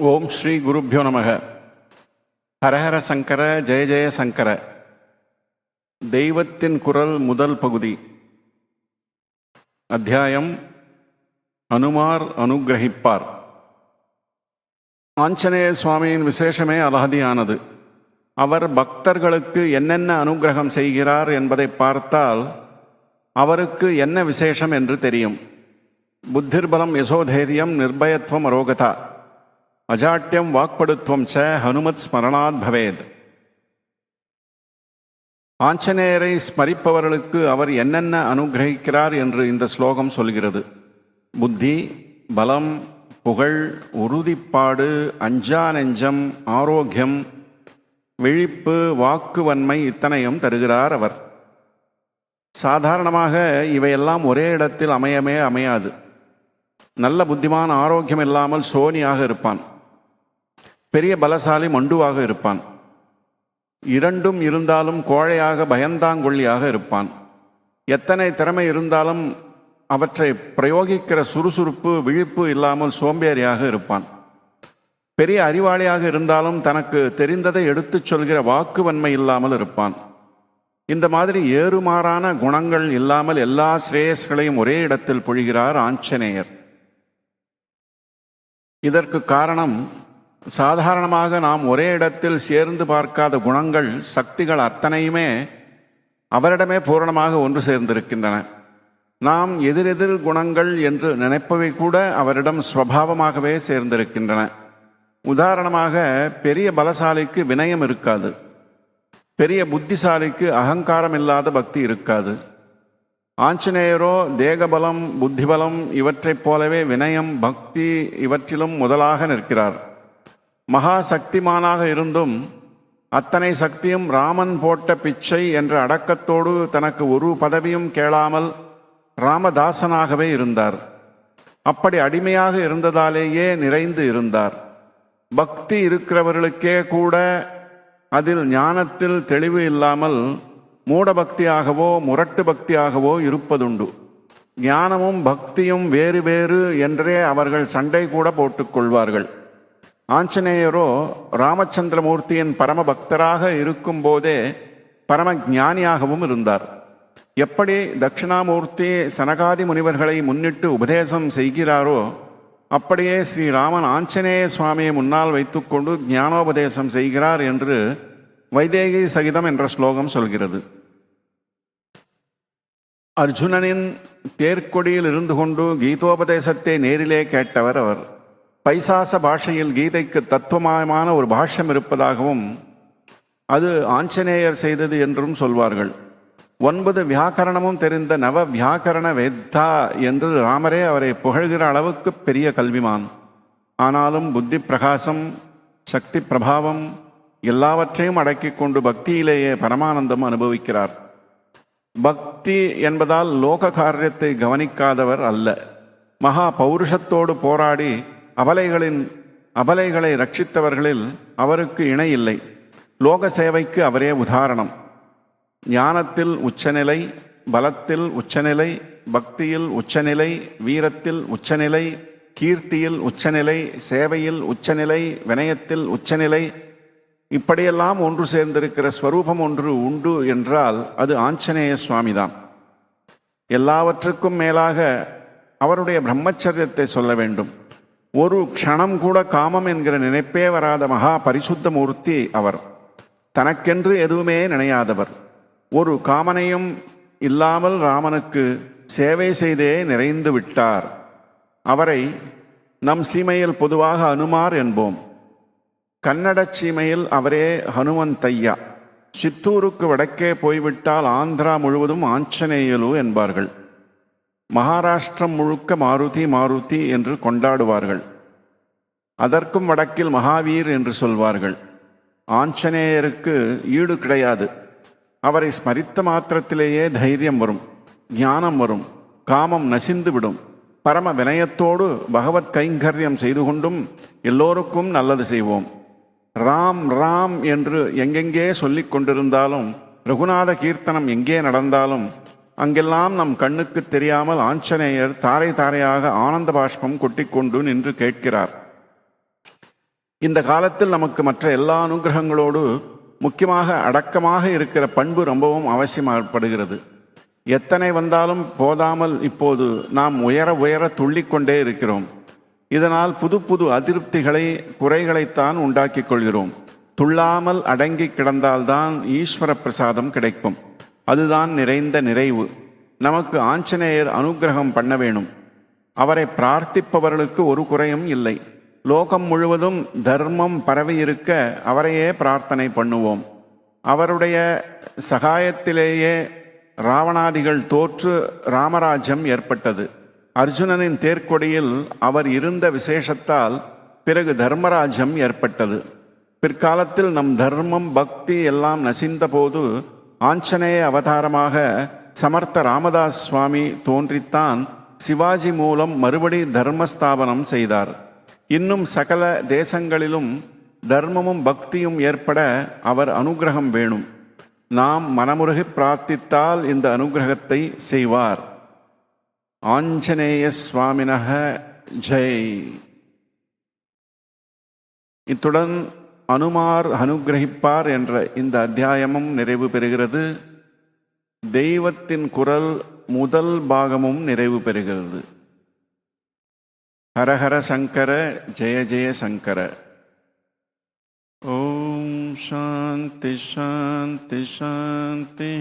ஓம் ஸ்ரீ குருப்பியோ நமக. ஹரஹர சங்கர ஜெய ஜெய சங்கர. தெய்வத்தின் குரல் முதல் பகுதி. அத்தியாயம் அனுமார் அனுகிரகிப்பார். ஆஞ்சநேய சுவாமியின் விசேஷமே அலகதியானது அவர் பக்தர்களுக்கு என்னென்ன அனுகிரகம் செய்கிறார் என்பதை பார்த்தால் அவருக்கு என்ன விசேஷம் என்று தெரியும். புத்திர்பலம் யசோதைரியம் நிர்பயத்துவம் அரோகதா. அஜாட்டியம் வாக்படுத்துவம் ச ஹனுமத் ஸ்மரணாத் பவேத். ஆஞ்சநேயரை ஸ்மரிப்பவர்களுக்கு அவர் என்னென்ன அனுகிரகிக்கிறார் என்று இந்த ஸ்லோகம் சொல்கிறது. புத்தி பலம் புகழ் உறுதிப்பாடு அஞ்சா நெஞ்சம் ஆரோக்கியம் விழிப்பு வாக்குவன்மை இத்தனையும் தருகிறார் அவர். சாதாரணமாக இவையெல்லாம் ஒரே இடத்தில் அமையமே அமையாது. நல்ல புத்திமான் ஆரோக்கியம் இல்லாமல் சோனியாக இருப்பான். பெரிய பலசாலி மண்டுவாக இருப்பான். இரண்டும் இருந்தாலும் கோழையாக பயந்தாங்கொள்ளியாக இருப்பான். எத்தனை திறமை இருந்தாலும் அவற்றை பிரயோகிக்கிற சுறுசுறுப்பு விழிப்பு இல்லாமல் சோம்பேறியாக இருப்பான். பெரிய அறிவாளியாக இருந்தாலும் தனக்கு தெரிந்ததை எடுத்துச் சொல்கிற வாக்குவன்மை இல்லாமல் இருப்பான். இந்த மாதிரி ஏறுமாறான குணங்கள் இல்லாமல் எல்லா சிரேயஸ்களையும் ஒரே இடத்தில் பொழிகிறார் ஆஞ்சநேயர். இதற்கு காரணம் சாதாரணமாக நாம் ஒரே இடத்தில் சேர்ந்து பார்க்காத குணங்கள் சக்திகள் அத்தனையுமே அவரிடமே பூரணமாக ஒன்று சேர்ந்திருக்கின்றன. நாம் எதிரெதிர் குணங்கள் என்று நினைப்பவை கூட அவரிடம் ஸ்வபாவமாகவே சேர்ந்திருக்கின்றன. உதாரணமாக பெரிய பலசாலிக்கு வினயம் இருக்காது. பெரிய புத்திசாலிக்கு அகங்காரம் இல்லாத பக்தி இருக்காது. ஆஞ்சநேயரோ தேகபலம் புத்திபலம் இவற்றைப் போலவே வினயம் பக்தி இவற்றிலும் முதலாக நிற்கிறார். மகா சக்திமானாக இருந்தும் அத்தனை சக்தியும் ராமன் போட்ட பிச்சை என்ற அடக்கத்தோடு தனக்கு ஒரு பதவியும் கேளாமல் ராமதாசனாகவே இருந்தார். அப்படி அடிமையாக இருந்ததாலேயே நிறைந்து இருந்தார். பக்தி இருக்கிறவர்களுக்கே கூட அதில் ஞானத்தில் தெளிவு இல்லாமல் மூடபக்தியாகவோ முரட்டு பக்தியாகவோ இருப்பதுண்டு. ஞானமும் பக்தியும் வேறு வேறு என்றே அவர்கள் சண்டை கூட போட்டுக்கொள்வார்கள் ஆஞ்சநேயரோ ராமச்சந்திரமூர்த்தியின் பரம பக்தராக இருக்கும்போதே பரம ஞானியாகவும் இருந்தார். எப்படி தட்சிணாமூர்த்தி சனகாதி முனிவர்களை முன்னிட்டு உபதேசம் செய்கிறாரோ அப்படியே ஸ்ரீராமன் ஆஞ்சநேய சுவாமியை முன்னால் வைத்துக்கொண்டு ஞானோபதேசம் செய்கிறார் என்று வைதேகி சகிதம் என்ற ஸ்லோகம் சொல்கிறது. அர்ஜுனனின் தேர்க்கொடியில் இருந்து கொண்டு கீதோபதேசத்தை நேரிலே கேட்டவர் அவர். பைசாச பாஷையில் கீதைக்கு தத்துவமயமான ஒரு பாஷ்யம் இருப்பதாகவும் அது ஆஞ்சநேயர் செய்தது என்றும் சொல்வார்கள். ஒன்பது வியாக்கரணமும் தெரிந்த நவ வியாக்கரண வேத்தா என்று ராமரே அவரை புகழ்கிற அளவுக்கு பெரிய கல்விமான். ஆனாலும் புத்தி பிரகாசம் சக்தி பிரபாவம் எல்லாவற்றையும் அடக்கிக் கொண்டு பக்தியிலேயே பரமானந்தம் அனுபவிக்கிறார். பக்தி என்பதால் லோக காரியத்தை கவனிக்காதவர் அல்ல. மகா பௌருஷத்தோடு போராடி அபலைகளின் அபலைகளை ரட்சித்தவர்களில் அவருக்கு இணை இல்லை. லோக சேவைக்கு அவரே உதாரணம். ஞானத்தில் உச்சநிலை பலத்தில் உச்சநிலை பக்தியில் உச்சநிலை வீரத்தில் உச்சநிலை கீர்த்தியில் உச்சநிலை சேவையில் உச்சநிலை வினயத்தில் உச்சநிலை இப்படியெல்லாம் ஒன்று சேர்ந்திருக்கிற ஸ்வரூபம் ஒன்று உண்டு என்றால் அது ஆஞ்சநேய சுவாமிதான். எல்லாவற்றுக்கும் மேலாக அவருடைய பிரம்மச்சரியத்தை சொல்ல வேண்டும். ஒரு க்ஷணம் கூட காமம் என்கிற நினைப்பே வராத மகா பரிசுத்த மூர்த்தி அவர். தனக்கென்று எதுவுமே நினையாதவர். ஒரு காமனையும் இல்லாமல் ராமனுக்கு சேவை செய்தே நிறைந்து விட்டார். அவரை நம் சீமையில் பொதுவாக அனுமார் என்போம். கன்னட சீமையில் அவரே ஹனுமந்தையா சித்தூருக்கு வடக்கே போய்விட்டால் ஆந்திரா முழுவதும் ஆஞ்சநேயலு என்பார்கள். மகாராஷ்டிரம் முழுக்க மாருதி மாருதி என்று கொண்டாடுவார்கள். அதற்கும் வடக்கில் மகாவீர் என்று சொல்வார்கள். ஆஞ்சநேயருக்கு ஈடு கிடையாது. அவரை ஸ்மரித்த மாத்திரத்திலேயே தைரியம் வரும் ஞானம் வரும் காமம் நசிந்து விடும். பரம வினயத்தோடு பகவத் கைங்கரியம் செய்து கொண்டும் எல்லோருக்கும் நல்லது செய்வோம். ராம் ராம் என்று எங்கெங்கே சொல்லிக் கொண்டிருந்தாலும் ரகுநாத கீர்த்தனம் எங்கே நடந்தாலும் அங்கெல்லாம் நம் கண்ணுக்கு தெரியாமல் ஆஞ்சநேயர் தாரை தாரையாக ஆனந்த பாஷ்பம் கொட்டிக்கொண்டு நின்று கேட்கிறார். இந்த காலத்தில் நமக்கு மற்ற எல்லா அனுகிரகங்களோடு முக்கியமாக அடக்கமாக இருக்கிற பண்பு ரொம்பவும் அவசியமாகப்படுகிறது. எத்தனை வந்தாலும் போதாமல் இப்போது நாம் உயர உயர துள்ளிக்கொண்டே இருக்கிறோம். இதனால் புது புது அதிருப்திகளை குறைகளைத்தான் உண்டாக்கிக் கொள்கிறோம். துள்ளாமல் அடங்கி கிடந்தால்தான் ஈஸ்வர பிரசாதம் கிடைக்கும். அதுதான் நிறைந்த நிறைவு. நமக்கு ஆஞ்சநேயர் அனுக்கிரகம் பண்ண வேணும். அவரை பிரார்த்திப்பவர்களுக்கு ஒரு குறையும் இல்லை. லோகம் முழுவதும் தர்மம் பரவி இருக்க அவரையே பிரார்த்தனை பண்ணுவோம். அவருடைய சகாயத்திலேயே ராவணாதிகள் தோற்று ராமராஜ்யம் ஏற்பட்டது. அர்ஜுனனின் தேர்க்கொடியில் அவர் இருந்த விசேஷத்தால் பிறகு தர்மராஜ்யம் ஏற்பட்டது. பிற்காலத்தில் நம் தர்மம் பக்தி எல்லாம் நசிந்தபோது ஆஞ்சநேய அவதாரமாக சமர்த்த ராமதாஸ் சுவாமி தோன்றித்தான். சிவாஜி மூலம் மறுபடி தர்மஸ்தாபனம் செய்தார். இன்னும் சகல தேசங்களிலும் தர்மமும் பக்தியும் ஏற்பட அவர் அனுகிரகம் வேணும். நாம் மனமுருகி பிரார்த்தித்தால் இந்த அனுகிரகத்தை செய்வார். ஆஞ்சநேய சுவாமினக ஜெய். இத்துடன் அனுமார் அனுகிரகிப்பார் என்ற இந்த அத்தியாயமும் நிறைவு பெறுகிறது. தெய்வத்தின் குரல் முதல் பாகமும் நிறைவு பெறுகிறது. ஹரஹர சங்கர ஜெய ஜெய சங்கர. ஓம் சாந்தி சாந்தி சாந்தி.